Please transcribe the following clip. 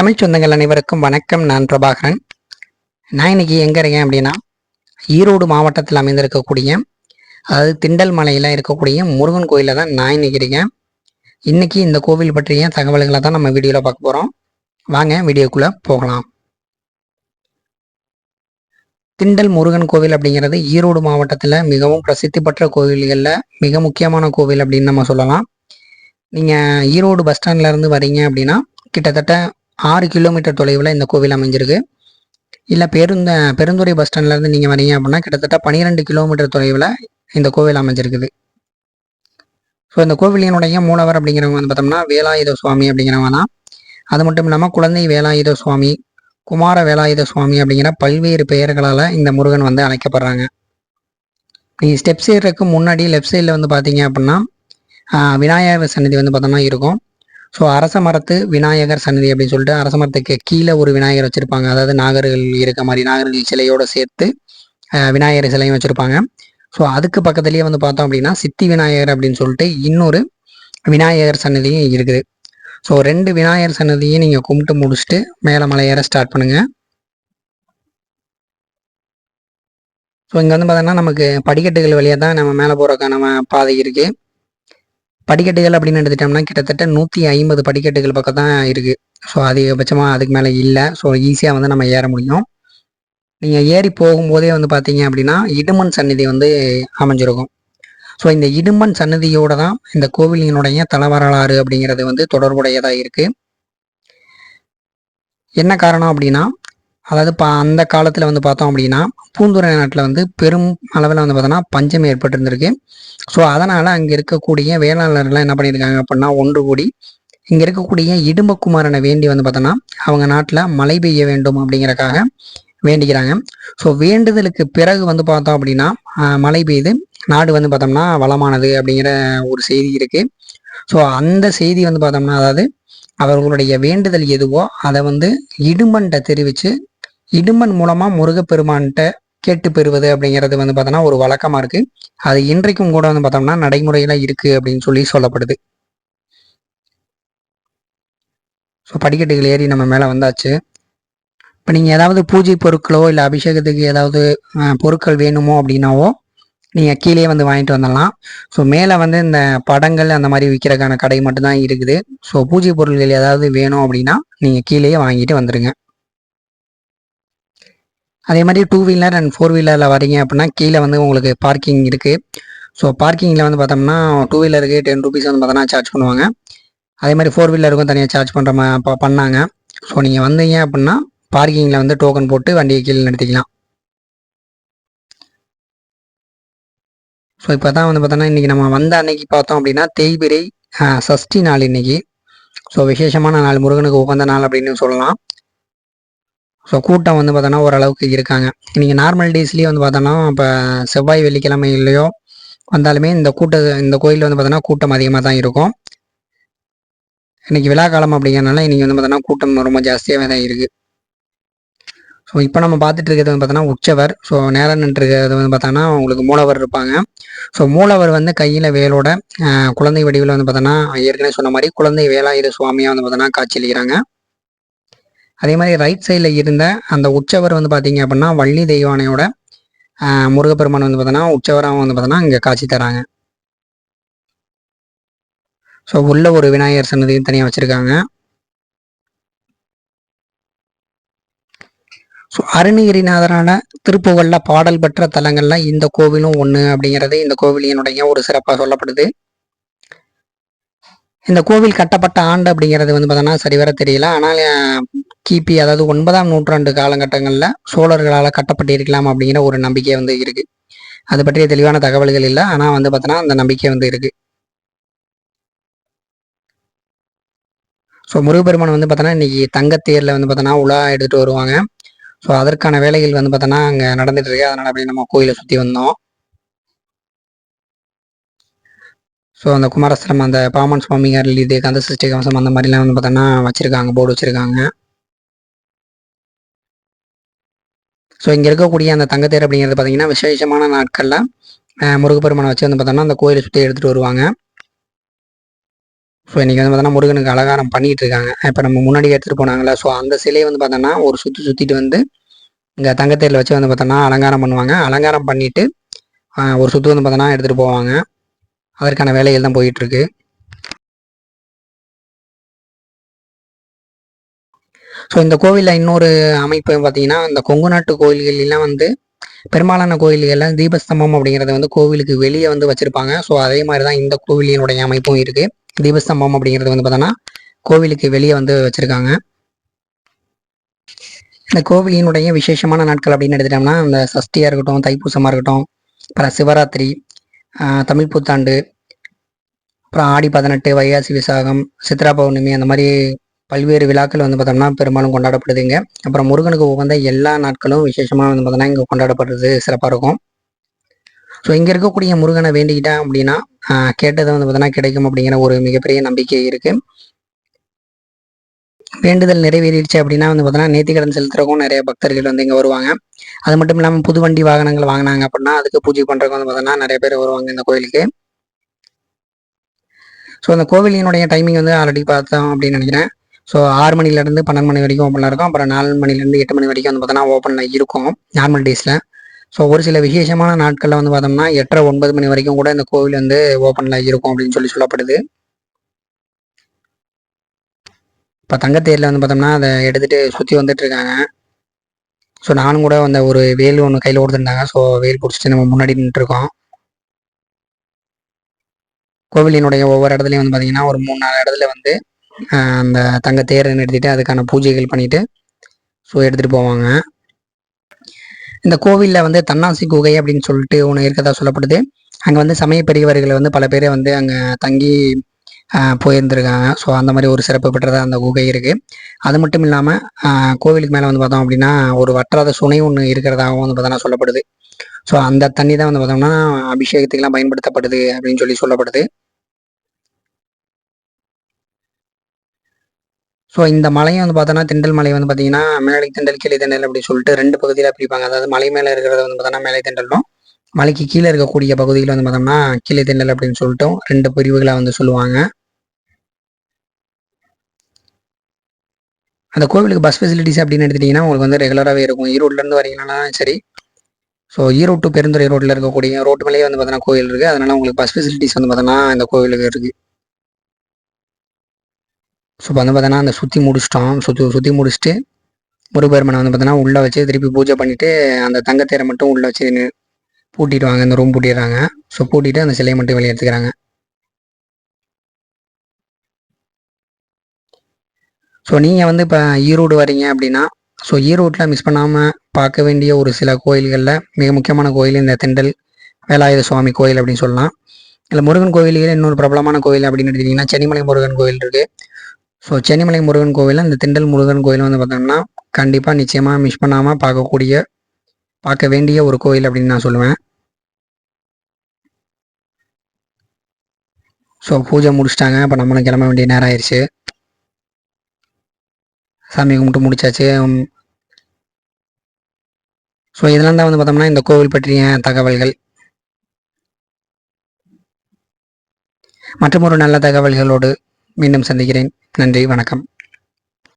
தமிழ் சொந்தங்கள் அனைவருக்கும் வணக்கம். நான் பிரபாகரன். நான் இன்னைக்கு எங்கே இருக்கேன் அப்படின்னா ஈரோடு மாவட்டத்தில் அமைந்திருக்கக்கூடிய அதாவது திண்டல் மலையில் இருக்கக்கூடிய முருகன் கோயிலில் தான் நான் இன்னைக்கு இருக்கேன். இன்னைக்கு இந்த கோவில் பற்றிய தகவல்களை தான் நம்ம வீடியோவில் பார்க்க போகிறோம் வாங்க வீடியோக்குள்ளே போகலாம். திண்டல் முருகன் கோவில் அப்படிங்கிறது ஈரோடு மாவட்டத்தில் மிகவும் பிரசித்தி பெற்ற கோவில்களில் மிக முக்கியமான கோவில் அப்படின்னு நம்ம சொல்லலாம். நீங்கள் ஈரோடு பஸ் ஸ்டாண்ட்லேருந்து வரீங்க அப்படின்னா கிட்டத்தட்ட ஆறு கிலோமீட்டர் தொலைவில் இந்த கோவில் அமைஞ்சிருக்கு. இல்லை பெருந்த பெருந்துறை பஸ் ஸ்டாண்ட்லேருந்து நீங்கள் வரீங்க அப்படின்னா கிட்டத்தட்ட பன்னிரெண்டு கிலோமீட்டர் தொலைவில் இந்த கோவில் அமைஞ்சிருக்குது. ஸோ இந்த கோவிலினுடைய மூலவர் அப்படிங்கிறவங்க வந்து பார்த்தோம்னா வேலாயுத சுவாமி அப்படிங்கிறவங்க தான். அது மட்டும் இல்லாமல் குழந்தை வேலாயுத சுவாமி குமார வேலாயுத சுவாமி அப்படிங்கிற பல்வேறு பெயர்களால் இந்த முருகன் வந்து அழைக்கப்படுறாங்க. நீங்கள் ஸ்டெப்ஸ் ஏறதுக்கு முன்னாடி லெஃப்ட் சைடில் வந்து பார்த்தீங்க அப்படின்னா விநாயகர் சன்னதி வந்து பார்த்தோம்னா இருக்கும். ஸோ அரச மரத்து விநாயகர் சன்னதி அப்படின்னு சொல்லிட்டு அரச மரத்துக்கு கீழே ஒரு விநாயகர் வச்சுருப்பாங்க. அதாவது நாகர்கள் இருக்க மாதிரி நாகர்கள் சிலையோடு சேர்த்து விநாயகர் சிலையும் வச்சுருப்பாங்க. ஸோ அதுக்கு பக்கத்துலேயே வந்து பார்த்தோம் அப்படின்னா சித்தி விநாயகர் அப்படின்னு சொல்லிட்டு இன்னொரு விநாயகர் சன்னதியும் இருக்குது. ஸோ ரெண்டு விநாயகர் சன்னதியும் நீங்கள் கும்பிட்டு முடிச்சுட்டு மேலே மலையேற ஸ்டார்ட் பண்ணுங்கள் ஸோ இங்கே வந்து பார்த்தோன்னா நமக்கு படிக்கட்டுகள் வழியாக தான் நம்ம மேலே போகிறக்கான பாதை இருக்குது படிக்கட்டுகள் அப்படின்னு எடுத்துட்டோம்னா கிட்டத்தட்ட நூற்றி ஐம்பது படிக்கட்டுகள் பக்கம் தான் இருக்குது ஸோ அதிகபட்சமாக அதுக்கு மேலே இல்லை. ஸோ ஈஸியாக வந்து நம்ம ஏற முடியும். நீங்கள் ஏறி போகும்போதே வந்து பார்த்தீங்க அப்படின்னா இடுமன் சந்நிதி வந்து அமைஞ்சிருக்கும். ஸோ இந்த இடுமன் சன்னதியோட தான் இந்த கோவிலினுடைய தலவரலாறு அப்படிங்கிறது வந்து தொடர்புடையதாக இருக்குது என்ன காரணம் அப்படின்னா அதாவது பா அந்த காலத்தில் வந்து பார்த்தோம் அப்படின்னா பூந்துரை நாட்டில் வந்து பெரும் அளவில் வந்து பார்த்தோன்னா பஞ்சம் ஏற்பட்டிருந்திருக்கு. ஸோ அதனால் அங்கே இருக்கக்கூடிய வேளாளர்லாம் என்ன பண்ணியிருக்காங்க அப்படின்னா ஒன்று கூடி இங்கே இருக்கக்கூடிய இடும்பக்குமாரனை வேண்டி வந்து பார்த்தோன்னா அவங்க நாட்டில் மழை பெய்ய வேண்டும் அப்படிங்கிறக்காக வேண்டிக்கிறாங்க. ஸோ வேண்டுதலுக்கு பிறகு வந்து பார்த்தோம் அப்படின்னா மழை பெய்து நாடு வந்து பார்த்தோம்னா வளமானது அப்படிங்கிற ஒரு செய்தி இருக்குது ஸோ அந்த செய்தி வந்து பார்த்தோம்னா அதாவது அவர்களுடைய வேண்டுதல் எதுவோ அதை வந்து இடும்பன்ட்ட தெரிவித்து இடுமன் மூலமாக முருகப்பெருமான்கிட்ட கேட்டு பெறுவது அப்படிங்கிறது வந்து பார்த்தோன்னா ஒரு வழக்கமாக இருக்குது அது இன்றைக்கும் கூட வந்து பார்த்தோம்னா நடைமுறையில் இருக்குது அப்படின்னு சொல்லி சொல்லப்படுது. ஸோ படிக்கட்டுகள் ஏறி நம்ம மேலே வந்தாச்சு. இப்போ நீங்கள் ஏதாவது பூஜை பொருட்களோ இல்லை அபிஷேகத்துக்கு ஏதாவது பொருட்கள் வேணுமோ அப்படின்னாவோ நீங்கள் கீழே வந்து வாங்கிட்டு வந்துடலாம். ஸோ மேலே வந்து இந்த படங்கள் அந்த மாதிரி விற்கிறதுக்கான கடை மட்டும்தான் இருக்குது. ஸோ பூஜை பொருட்கள் ஏதாவது வேணும் அப்படின்னா நீங்கள் கீழேயே வாங்கிட்டு வந்துடுங்க அதே மாதிரி டூ வீலர் அண்ட் ஃபோர் வீலரில் வரீங்க அப்படின்னா கீழே வந்து உங்களுக்கு பார்க்கிங் இருக்குது ஸோ பார்க்கிங்கில் வந்து பார்த்தோம்னா டூ வீலருக்கு டென் ருபீஸ் வந்து பார்த்தோன்னா சார்ஜ் பண்ணுவாங்க. அதே மாதிரி ஃபோர் வீலருக்கும் தனியாக சார்ஜ் பண்ணுற மா பண்ணாங்க. ஸோ நீங்கள் வந்தீங்க அப்படின்னா பார்க்கிங்கில் வந்து டோக்கன் போட்டு வண்டியை கீழே நிறுத்திக்கலாம். ஸோ இப்போ தான் வந்து பார்த்தோன்னா இன்றைக்கி நம்ம வந்த அன்னைக்கு பார்த்தோம் அப்படின்னா தேய்பிரை சஷ்டி நாள் இன்னைக்கு. ஸோ விசேஷமான நாள் முருகனுக்கு உகந்த நாள் அப்படின்னு சொல்லலாம். ஸோ கூட்டம் வந்து பார்த்தோன்னா ஓரளவுக்கு இருக்காங்க. நீங்கள் நார்மல் டேஸ்லேயே வந்து பார்த்தோன்னா இப்போ செவ்வாய் வெள்ளிக்கிழமையிலையோ வந்தாலுமே இந்த கூட்ட இந்த கோயிலில் வந்து பார்த்தோன்னா கூட்டம் அதிகமாக தான் இருக்கும். இன்றைக்கி விழா காலம் அப்படிங்கிறனால இன்றைக்கி வந்து பார்த்தோன்னா கூட்டம் ரொம்ப ஜாஸ்தியாகவே தான் இருக்குது ஸோ இப்போ நம்ம பார்த்துட்டு இருக்கிறது வந்து பார்த்தோன்னா உற்சவர். ஸோ நேரம் நின்றுருக்கிறது வந்து பார்த்தோன்னா உங்களுக்கு மூலவர் இருப்பாங்க. ஸோ மூலவர் வந்து கையில் வேலோட குழந்தை வடிவில் வந்து பார்த்தோன்னா ஏற்கனவே சொன்ன மாதிரி குழந்தை வேலாயுத சுவாமியாக வந்து பார்த்தோன்னா காட்சியளிக்கிறாங்க அதே மாதிரி ரைட் சைடில் இருந்த அந்த உற்சவர் வந்து பார்த்தீங்க அப்படின்னா வள்ளி தெய்வானையோட முருகப்பெருமான் வந்து பார்த்தோன்னா உற்சவராக வந்து பார்த்தோன்னா இங்கே காட்சி தராங்க. ஸோ உள்ள ஒரு விநாயகர் சன்னதியும் தனியாக வச்சுருக்காங்க. ஸோ அருணகிரிநாதரான திருப்புகழில் பாடல் பெற்ற தலங்களில் இந்த கோவிலும் ஒன்று அப்படிங்கிறது இந்த கோவிலினுடைய ஒரு சிறப்பாக சொல்லப்படுது. இந்த கோவில் கட்டப்பட்ட ஆண்டு அப்படிங்கிறது வந்து பார்த்தோன்னா சரிவர தெரியல. ஆனால் கிபி அதாவது ஒன்பதாம் நூற்றாண்டு காலகட்டங்களில் சோழர்களால் கட்டப்பட்டிருக்கலாம் அப்படிங்கிற ஒரு நம்பிக்கை வந்து இருக்கு. அது பற்றிய தெளிவான தகவல்கள் இல்லை. ஆனால் வந்து பார்த்தோன்னா அந்த நம்பிக்கை வந்து இருக்கு. ஸோ முருகப்பெருமான் வந்து பார்த்தோன்னா இன்னைக்கு தங்கத்தேரில் வந்து பார்த்தோன்னா உலா எடுத்துகிட்டு வருவாங்க. ஸோ அதற்கான வேலைகள் வந்து பார்த்தோன்னா அங்கே நடந்துட்டு இருக்கு. அதனால் அப்படியே நம்ம கோயிலை சுற்றி வந்தோம். ஸோ அந்த குமாரஸ்திரம் அந்த பாமன் சுவாமிகார் இது கந்த சிருஷ்டி கவசம் அந்த மாதிரிலாம் வந்து பார்த்தோன்னா வச்சுருக்காங்க போர்டு வச்சுருக்காங்க. ஸோ இங்கே இருக்கக்கூடிய அந்த தங்கத்தேர் அப்படிங்கிறது பார்த்தீங்கன்னா விசேஷமான நாட்களில் முருகப்பெருமானை வச்சு வந்து பார்த்தோன்னா அந்த கோயிலை சுற்றி எடுத்துகிட்டு வருவாங்க. ஸோ இன்றைக்கி வந்து பார்த்தோன்னா முருகனுக்கு அலங்காரம் பண்ணிகிட்டு இருக்காங்க. இப்போ நம்ம முன்னாடி எடுத்துகிட்டு போனாங்களே ஸோ அந்த சிலையை வந்து பார்த்தோன்னா ஒரு சுற்றி சுற்றிட்டு வந்து இங்கே தங்கத்தேரில் வச்சு வந்து பார்த்தோன்னா அலங்காரம் பண்ணுவாங்க. அலங்காரம் பண்ணிவிட்டு ஒரு சுற்று வந்து பார்த்தோன்னா எடுத்துகிட்டு போவாங்க. அதற்கான வேலைகள் தான் போயிட்டுருக்கு. ஸோ இந்த கோவிலில் இன்னொரு அமைப்பு பார்த்தீங்கன்னா இந்த கொங்கு நாட்டு கோயில்கள்லாம் வந்து பெரும்பாலான கோயில்களில் தீபஸ்தம்பம் அப்படிங்கிறது வந்து கோவிலுக்கு வெளியே வந்து வச்சுருப்பாங்க. ஸோ அதே மாதிரி தான் இந்த கோவிலினுடைய அமைப்பும் இருக்குது தீபஸ்தம்பம் அப்படிங்கிறது வந்து பார்த்தோன்னா கோவிலுக்கு வெளியே வந்து வச்சுருக்காங்க. இந்த கோவிலினுடைய விசேஷமான நாட்கள் அப்படின்னு எடுத்துட்டோம்னா இந்த சஷ்டியாக இருக்கட்டும் தைப்பூசமாக இருக்கட்டும் அப்புறம் சிவராத்திரி தமிழ் புத்தாண்டு அப்புறம் ஆடி பதினெட்டு வைகாசி விசாகம் சித்ரா பௌர்ணமி அந்த மாதிரி பல்வேறு விழாக்கள் வந்து பார்த்தோம்னா பெரும்பாலும் கொண்டாடப்படுதுங்க. அப்புறம் முருகனுக்கு உகந்த எல்லா நாட்களும் விசேஷமாக வந்து பார்த்தோம்னா இங்கே கொண்டாடப்படுறது சிறப்பாக இருக்கும். ஸோ இங்கே இருக்கக்கூடிய முருகனை வேண்டிக்கிட்டேன் அப்படின்னா கேட்டதை வந்து பார்த்தோன்னா கிடைக்கும் அப்படிங்கிற ஒரு மிகப்பெரிய நம்பிக்கை இருக்குது வேண்டுதல் நிறைவேறிடுச்சு அப்படின்னா வந்து பார்த்தோன்னா நேர்த்திக்கடன் செலுத்துறக்கும் நிறைய பக்தர்கள் வந்து இங்கே வருவாங்க. அது மட்டும் இல்லாமல் புது வண்டி வாகனங்கள் வாங்கினாங்க அப்படின்னா அதுக்கு பூஜை பண்ணுறதுக்கு வந்து பார்த்தோன்னா நிறைய பேர் வருவாங்க இந்த கோயிலுக்கு. ஸோ அந்த கோவிலினுடைய டைமிங் வந்து ஆல்ரெடி பார்த்தோம் அப்படின்னு நினைக்கிறேன். ஸோ ஆறு மணிலேருந்து பன்னெண்டு மணி வரைக்கும் ஓப்பனில் இருக்கும். அப்புறம் நாலு மணிலேருந்து எட்டு மணி வரைக்கும் வந்து பார்த்தோன்னா ஓப்பனில் இருக்கும் நார்மல் டேஸில் ஸோ ஒரு சில விசேஷமான நாட்களில் வந்து பார்த்தோம்னா எட்டரை ஒன்பது மணி வரைக்கும் கூட இந்த கோவில் வந்து ஓப்பனில் இருக்கும் அப்படின்னு சொல்லி சொல்லப்படுது. இப்போ தங்கத்தேரில் வந்து பார்த்தோம்னா அதை எடுத்துகிட்டு சுற்றி வந்துட்டு இருக்காங்க. ஸோ நானும் கூட அந்த ஒரு வேல் ஒன்று கையில் கொடுத்துருந்தாங்க. ஸோ வேல் பிடிச்சிட்டு நம்ம முன்னாடி நின்றுருக்கோம் கோவிலினுடைய ஒவ்வொரு இடத்துலையும் வந்து பார்த்திங்கன்னா ஒரு மூணு நாலு இடத்துல வந்து அந்த தங்க தேரை நிறுத்திட்டு அதுக்கான பூஜைகள் பண்ணிவிட்டு ஸோ எடுத்துகிட்டு போவாங்க. இந்த கோவிலில் வந்து தன்னாசி குகை அப்படின்னு சொல்லிட்டு ஒன்று இருக்கதா சொல்லப்படுது. அங்கே வந்து சமய பெரியவர்கள் வந்து பல பேரை வந்து அங்கே தங்கி போயிருந்துருக்காங்க. ஸோ அந்த மாதிரி ஒரு சிறப்பு பெற்றதாக அந்த குகை இருக்குது அது மட்டும் இல்லாமல் கோவிலுக்கு மேலே வந்து பார்த்தோம் அப்படின்னா ஒரு வற்றாத சுனை ஒன்று இருக்கிறதாகவும் வந்து பார்த்தோன்னா சொல்லப்படுது. ஸோ அந்த தண்ணி தான் வந்து பார்த்தோம்னா அபிஷேகத்துக்கெல்லாம் பயன்படுத்தப்படுது அப்படின்னு சொல்லி சொல்லப்படுது. ஸோ இந்த மலையும் வந்து பார்த்தோன்னா திண்டல் மலை வந்து பார்த்தீங்கன்னா மேலை திண்டல் கீழே திண்டல் அப்படி சொல்லிட்டு ரெண்டு பகுதியில் பிரிப்பாங்க. அதாவது மலை மேலே இருக்கிறது வந்து பார்த்தோன்னா மேலை திண்டலும் மலைக்கு கீழே இருக்கக்கூடிய பகுதியில் வந்து பார்த்தோம்னா கீழே திண்டல் அப்படின்னு சொல்லிட்டு ரெண்டு பிரிவுகளை வந்து சொல்லுவாங்க. அந்த கோவிலுக்கு பஸ் ஃபெசிலிட்டிஸ் அப்படின்னு எடுத்துட்டிங்கன்னா உங்களுக்கு வந்து ரெகுலராகவே இருக்கும். ஈரோட்லேருந்து வரீங்கன்னா சரி. ஸோ ஈரோடு டு பெருந்துறை ரோட்டில் இருக்கக்கூடிய ரோட்டு மேலேயே வந்து பார்த்தோன்னா கோவில் இருக்குது அதனால் உங்களுக்கு பஸ் ஃபெசிலிட்டிஸ் வந்து பார்த்தோன்னா இந்த கோவிலுக்கு இருக்குது ஸோ வந்து பார்த்தோன்னா அந்த சுற்றி முடிச்சிட்டோம். சுற்றி சுற்றி முடிச்சுட்டு முருகபெருமனை வந்து பார்த்தோன்னா உள்ளே வச்சு திருப்பி பூஜை பண்ணிவிட்டு அந்த தங்கத்தேரை மட்டும் உள்ளே வச்சு பூட்டிடுவாங்க. இந்த ரூம் பூட்டிடுறாங்க. ஸோ பூட்டிட்டு அந்த சிலையை மட்டும் வெளியே எடுத்துக்கிறாங்க. ஸோ நீங்கள் வந்து இப்போ ஈரோடு வரீங்க அப்படின்னா ஸோ ஈரோட்டில் மிஸ் பண்ணாமல் பார்க்க வேண்டிய ஒரு சில கோயில்களில் மிக முக்கியமான கோயில் இந்த தெண்டல் வேலாயுத சுவாமி கோயில் அப்படின்னு சொல்லலாம். இல்லை முருகன் கோயிலே இன்னொரு பிரபலமான கோயில் அப்படின்னு எடுத்துக்கிட்டிங்கன்னா சென்னிமலை முருகன் கோயில் இருக்குது ஸோ சென்னிமலை முருகன் கோவில் இந்த திண்டல் முருகன் கோயில் வந்து பார்த்தோம்னா கண்டிப்பாக நிச்சயமாக மிஸ் பண்ணாமல் பார்க்கக்கூடிய பார்க்க வேண்டிய ஒரு கோயில் அப்படின்னு நான் சொல்லுவேன். ஸோ பூஜை முடிச்சிட்டாங்க இப்போ நம்மளும் கிளம்ப வேண்டிய நேரம் ஆயிடுச்சு சாமி கும்பிட்டு முடிச்சாச்சு. ஸோ இதெல்லாம் தான் வந்து பார்த்தோம்னா இந்த கோவில் பற்றிய தகவல்கள். மற்றும் ஒரு நல்ல தகவல்களோடு மீண்டும் சந்திக்கிறேன். நன்றி வணக்கம்.